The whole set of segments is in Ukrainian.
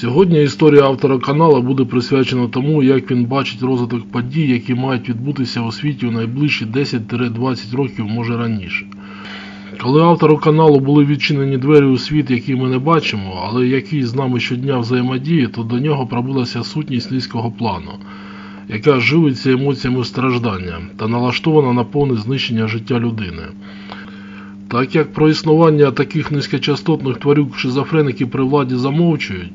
Сьогодні історія автора каналу буде присвячена тому, як він бачить розвиток подій, які мають відбутися у світі у найближчі 10-20 років, може раніше. Коли автору каналу були відчинені двері у світ, який ми не бачимо, але який з нами щодня взаємодіє, то до нього пробилася сутність низького плану, яка живиться емоціями страждання та налаштована на повне знищення життя людини. Так як про існування таких низькочастотних тварюк шизофреники при владі замовчують,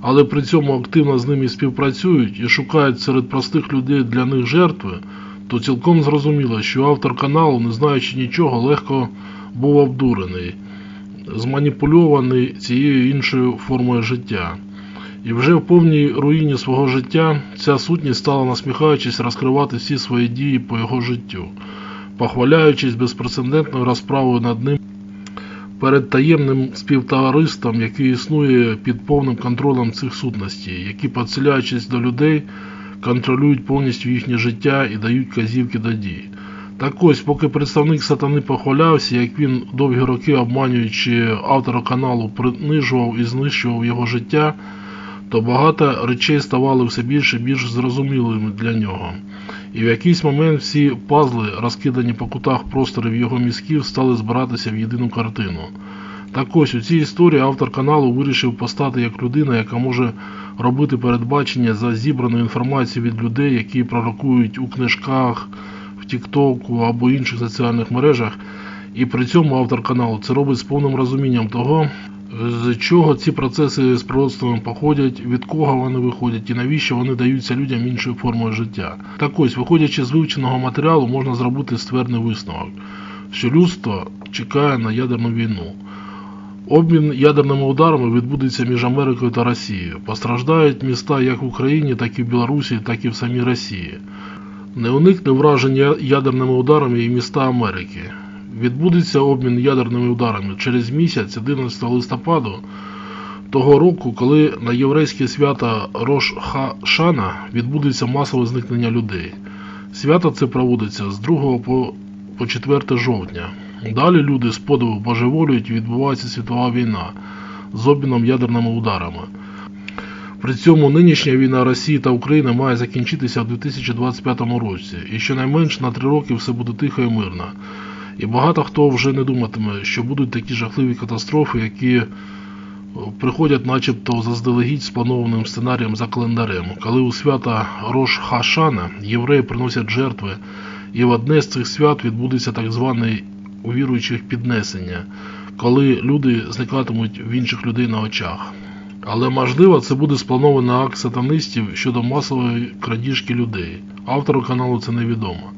але при цьому активно з ними співпрацюють і шукають серед простих людей для них жертви, то цілком зрозуміло, що автор каналу, не знаючи нічого, легко був обдурений, зманіпульований цією іншою формою життя. І вже в повній руїні свого життя ця сутність стала насміхаючись розкривати всі свої дії по його життю, похваляючись безпрецедентною розправою над ним перед таємним співтовариством, яке існує під повним контролем цих сутностей, які, поціляючись до людей, контролюють повністю їхнє життя і дають казівки до дій. Так ось, поки представник сатани похвалявся, як він довгі роки обманюючи автора каналу, принижував і знищував його життя, то багато речей ставали все більше і більш зрозумілими для нього. І в якийсь момент всі пазли, розкидані по кутах просторів його мізків, стали збиратися в єдину картину. Так ось у цій історії автор каналу вирішив постати як людина, яка може робити передбачення за зібраною інформацією від людей, які пророкують у книжках, в Тіктоку або інших соціальних мережах. І при цьому автор каналу це робить з повним розумінням того, з чого ці процеси з пророцтвом походять, від кого вони виходять і навіщо вони даються людям іншою формою життя. Так ось, виходячи з вивченого матеріалу, можна зробити ствердний висновок, що людство чекає на ядерну війну. Обмін ядерними ударами відбудеться між Америкою та Росією. Постраждають міста як в Україні, так і в Білорусі, так і в самій Росії. Не уникне враження ядерними ударами і міста Америки. Відбудеться обмін ядерними ударами через місяць, 11 листопаду того року, коли на єврейське свято Рош Ха-Шана відбудеться масове зникнення людей. Свято це проводиться з 2 по, по 4 жовтня. Далі люди з подиву божеволюють і відбувається світова війна з обміном ядерними ударами. При цьому нинішня війна Росії та України має закінчитися в 2025 році, і щонайменш на три роки все буде тихо і мирно. І багато хто вже не думатиме, що будуть такі жахливі катастрофи, які приходять начебто заздалегідь спланованим сценарієм за календарем, коли у свята Рош Хашана євреї приносять жертви, і в одне з цих свят відбудеться так зване у віруючих піднесення, коли люди зникатимуть в інших людей на очах. Але можливо це буде спланований акт сатанистів щодо масової крадіжки людей. Автору каналу це невідомо.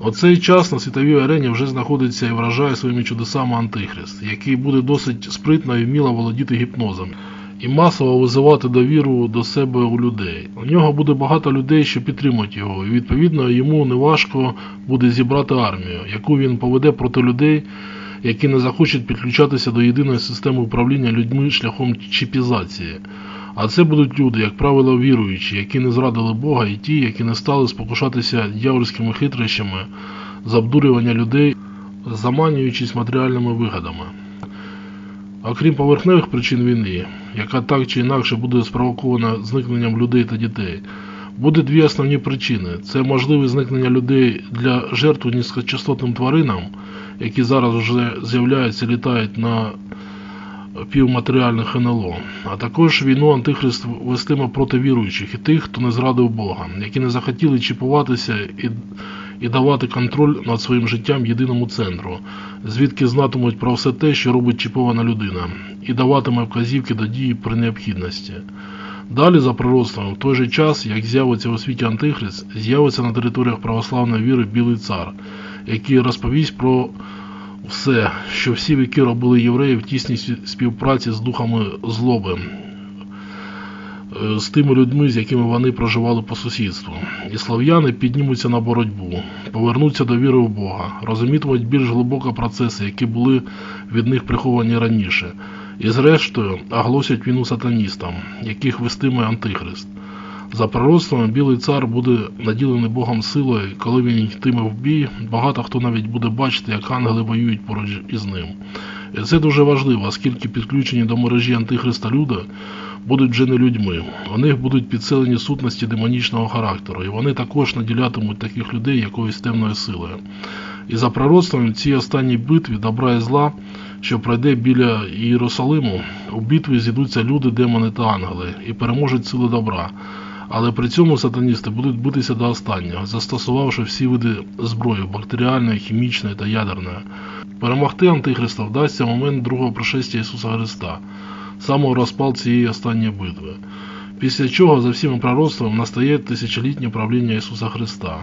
У цей час на світовій арені вже знаходиться і вражає своїми чудесами Антихрист, який буде досить спритно і вміло володіти гіпнозом і масово визивати довіру до себе у людей. У нього буде багато людей, що підтримують його, і відповідно йому неважко буде зібрати армію, яку він поведе проти людей, які не захочуть підключатися до єдиної системи управління людьми шляхом чіпізації. А це будуть люди, як правило, віруючі, які не зрадили Бога, і ті, які не стали спокушатися дьявольськими хитрощами з обдурювання людей, заманюючись матеріальними вигадами. Окрім поверхневих причин війни, яка так чи інакше буде спровокована зникненням людей та дітей, буде дві основні причини: це можливе зникнення людей для жертв низькочастотним тваринам, які зараз вже з'являються, літають на півматеріальних НЛО, а також війну Антихрист вестиме проти віруючих і тих, хто не зрадив Бога, які не захотіли чіпуватися і, і давати контроль над своїм життям єдиному центру, звідки знатимуть про все те, що робить чіпована людина, і даватиме вказівки до дії при необхідності. Далі, за пророцтвом, в той же час, як з'явиться у світі Антихрист, з'явиться на територіях православної віри Білий цар, який розповість про все, що всі віки робили євреї в тісній співпраці з духами злоби, е, з тими людьми, з якими вони проживали по сусідству. І слав'яни піднімуться на боротьбу, повернуться до віри в Бога, розумітимуть більш глибоко процеси, які були від них приховані раніше, і зрештою оголосять війну сатаністам, яких вестиме Антихрист. За пророцтвом білий цар буде наділений Богом силою, коли він йтиме в бій, багато хто навіть буде бачити, як ангели воюють поруч із ним. І це дуже важливо, оскільки підключені до мережі Антихриста люди будуть вже не людьми. У них будуть підселені сутності демонічного характеру, і вони також наділятимуть таких людей якоюсь темною силою. І за пророцтвом в цій останній битві добра і зла, що пройде біля Єрусалиму, у битві зійдуться люди, демони та ангели, і переможуть сили добра. Але при цьому сатаністи будуть битися до останнього, застосувавши всі види зброї бактеріальної, хімічної та ядерної. Перемогти Антихриста вдасться момент другого пришестя Ісуса Христа, самого розпал цієї останньої битви. Після чого за всіми пророцтвами настає тисячолітнє правління Ісуса Христа.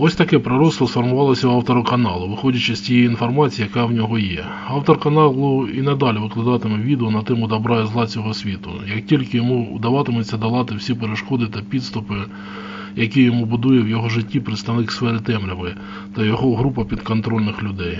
Ось таке пророцтво сформувалося у автора каналу, виходячи з тієї інформації, яка в нього є. Автор каналу і надалі викладатиме відео на тему добра і зла цього світу, як тільки йому вдаватиметься долати всі перешкоди та підступи, які йому будує в його житті представник сфери темряви та його група підконтрольних людей.